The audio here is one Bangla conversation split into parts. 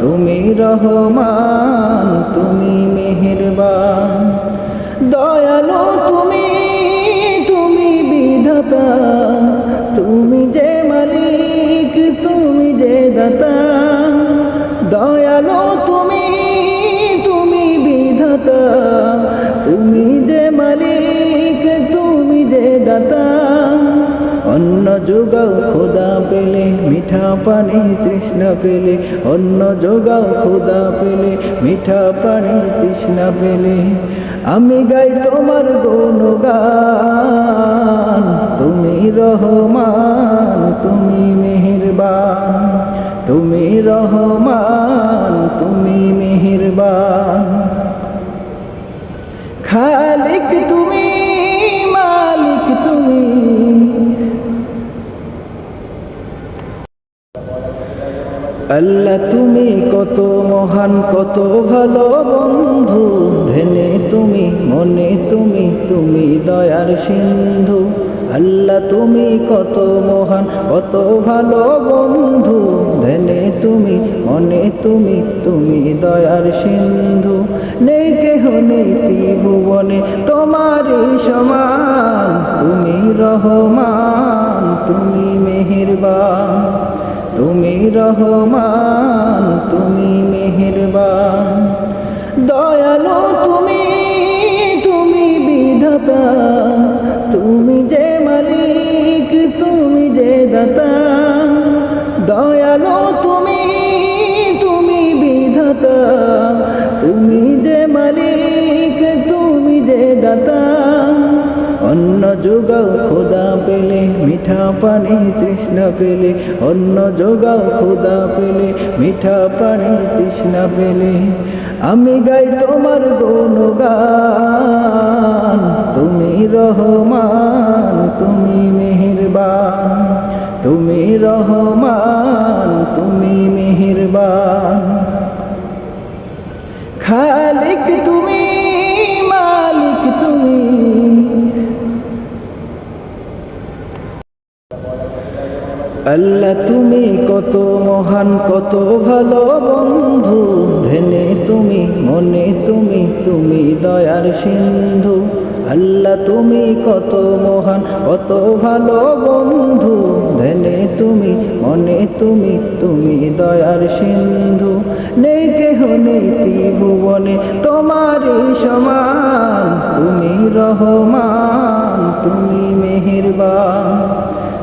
তুমি রহমান তুমি মেহেরবান। দয়ালু তুমি তুমি বিধাতা। তুমি যে মালিক তুমি যে দাতা। অন্য যোগাও খোদা পেলে, মিঠা পানি তৃষ্ণা পেলে। অন্য যোগাও খোদা পেলে, মিঠা পানি তৃষ্ণা পেলে। আমি গাই তোমার গুণগান, তুমি রহমান, তুমি মেহেরবান। তুমি রহমান, তুমি আল্লাহ, তুমি কত মহান, কত ভালো বন্ধু। ধেনে তুমি, মনে তুমি তুমি দয়ার সিন্ধু। আল্লাহ, তুমি কত মহান, কত ভালো বন্ধু। ধেনে তুমি, মনে তুমি তুমি দয়ার সিন্ধু। নেই কেহ নেই ত্রিভুবনে তোমারই সমান। তুমি রহমান, তুমি মেহেরবান। তুমি রহমান তুমি অন্য যোগাও খোদা পেলে, মিঠা পানি তৃষ্ণা পেলে। অন্য যোগাও খোদা পেলে, মিঠা পানি তৃষ্ণা পেলে। আমি গাই তোমার গুণগান, তুমি রহমান, তুমি মেহেরবান। তুমি রহমান, তুমি মেহেরবান। আল্লাহ, তুমি কত মহান, কত ভালো বন্ধু। ধেনে তুমি, মনে তুমি তুমি দয়ার সিন্ধু। আল্লাহ, তুমি কত মহান, কত ভালো বন্ধু। ধেনে তুমি, মনে তুমি তুমি দয়ার সিন্ধু। নেই কেহ নেই ত্রিভুবনে তোমারই সমান। তুমি রহমান, তুমি মেহেরবান।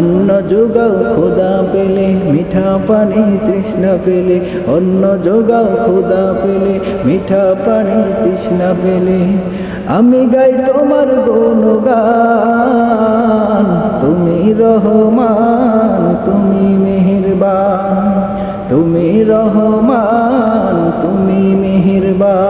অন্য যোগাও খোদা পেলে, মিঠা পানি তৃষ্ণা পেলে, অন্য যোগাও খোদা পেলে, মিঠা পানি তৃষ্ণা পেলে। আমি গাই তোমার গুণগান, তুমি রহমান, তুমি মেহেরবান, তুমি রহমান, তুমি মেহেরবান।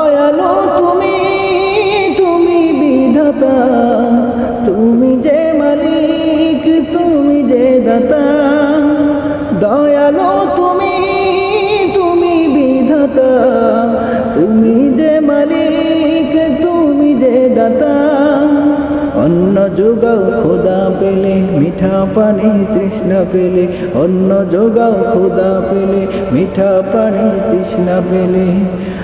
অন্য যোগাও খোদা পেলে, মিঠা পানি তৃষ্ণ পেলে। অন্য যোগাও খোদা পেলে, মিঠা পানি তৃষ্ণা পেলে।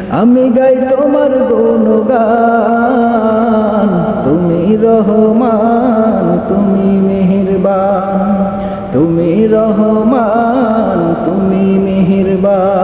আমি গাই তোমার গুণগান, তুমি রহমান, তুমি মেহেরবান। তুমি রহমান, তুমি মেহেরবান।